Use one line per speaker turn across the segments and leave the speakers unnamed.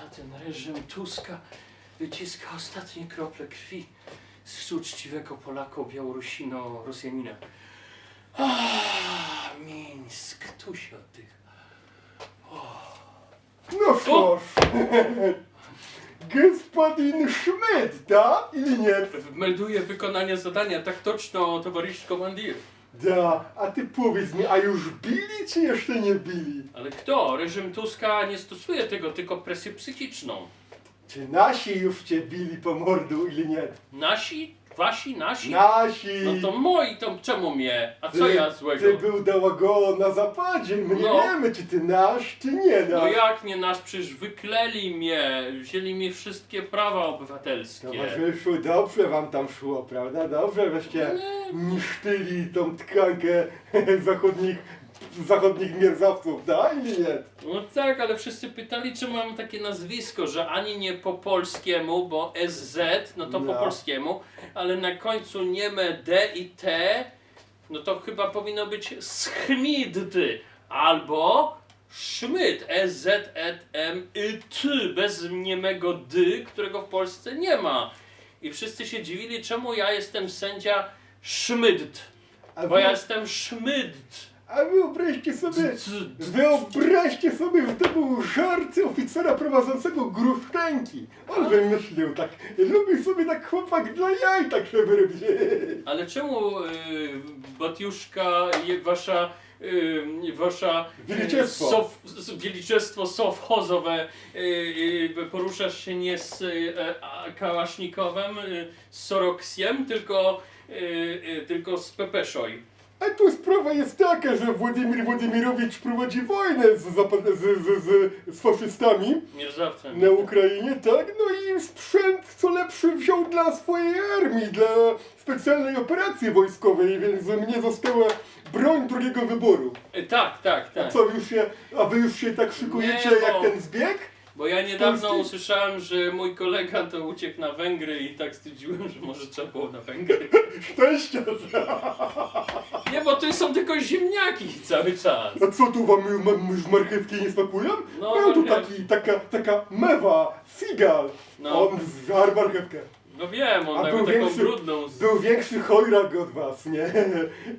A ten reżim Tuska wyciska ostatnie krople krwi z uczciwego Polaka, Białorusino, Rosjanina. Ah, Mińsk, tu się oddycha.
No cóż, господин Schmidt, da или нет?
Melduję wykonanie zadania, tak toczno, towarzysz komandir.
Da, a ty powiedz mi, a już bili czy jeszcze nie bili?
Ale kto? Reżim Tuska nie stosuje tego, tylko presję psychiczną.
Czy nasi już cię bili po mordu ili nie?
Nasi? Wasi? Nasi?
Nasi!
No to moi, to czemu mnie? A co ja złego?
Ty był dałago na zapadzie, my nie
No.
wiemy czy ty nasz, czy nie nasz.
No jak nie nasz? Przecież wykleli mnie, wzięli mi wszystkie prawa obywatelskie.
Towarzyszu, dobrze wam tam szło, prawda? Dobrze,
No
niszczyli tą tkankę zachodnich, zachodnich mierzawców, da ili nie?
No tak, ale wszyscy pytali, czy mam takie nazwisko, że ani nie po polskiemu, bo SZ, no to po
No.
polskiemu, ale na końcu nieme D i T, no to chyba powinno być Schmid, albo Schmidt, S, Z, E, M, Y, T, bez niemego D, którego w Polsce nie ma. I wszyscy się dziwili, czemu ja jestem sędzia Schmidt,
A
bo
wy,
ja jestem Schmidt.
A wyobraźcie sobie, wyobraźcie sobie, że to był żart oficera prowadzącego gruszczęki. On wymyślił tak, lubi sobie tak chłopak dla jaj tak się wyrobić.
Ale czemu y, Batiuszka, je, wasza, y, wasza y,
Wieliciestwo.
sow, s- sowchozowe, y, y, poruszasz się nie z y, a, kałasznikowem, y, z Soroksiem, tylko, y, y, tylko z Pepeszoj.
A tu sprawa jest taka, że Władimir Władimirowicz prowadzi wojnę z, z, z, z, z faszystami.
Mierzawcem.
na Ukrainie, tak? No i sprzęt co lepszy wziął dla swojej armii, dla specjalnej operacji wojskowej, więc mnie została broń drugiego wyboru.
Y, tak, tak, tak.
Co już się, a wy już się tak szykujecie
Nie, bo-
jak ten zbieg?
Bo ja niedawno
Polski?
usłyszałem, że mój kolega to uciekł na Węgry i tak stwierdziłem, że może trzeba było na Węgry.
Szczęścia!
Nie, tu są tylko ziemniaki cały czas.
A co tu wam już, ma- już marchewki nie smakują?
No,
tu
marchew-
taki, taka, taka mewa, seagull.
No.
On zżarł marchewkę.
No wiem, on
A
taką,
był
taką
większy-
brudną. Z...
Był większy chojrak od was, nie?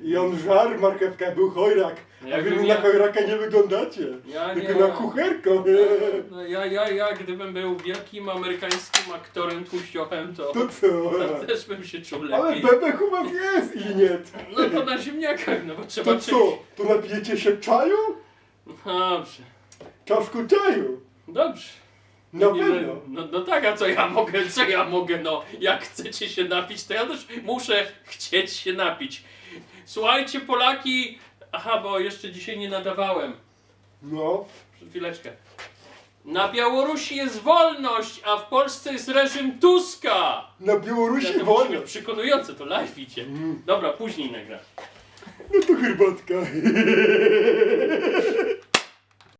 I on żarł marchewkę, był chojrak. A
Jakbym
wy
ja-
na chojraka nie wyglądacie.
Ja
Tylko
nie.
na kucherkę.
No, ja, ja, ja, gdybym był wielkim amerykańskim aktorem tłuściochem, to,
To co?
to też bym się czuł
Ale
lepiej.
bebek u was jest i nie.
No to na ziemniakach, no bo trzeba
To
czymś...
co? To napijecie się czaju?
Dobrze,
Czaszku czaju.
dobrze. Nie,
pewno.
No, no tak, a co ja mogę, co ja mogę, no jak chcecie się napić, to ja też muszę chcieć się napić. Słuchajcie Polaki, aha, bo jeszcze dzisiaj nie nadawałem.
No.
Przed chwileczkę. Na Białorusi jest wolność, a w Polsce jest reżim Tuska!
Na
Ja
Białorusi
to musi
wolno.
być przekonujące, to live idzie.
Mm.
Dobra, później nagra.
No to herbatka.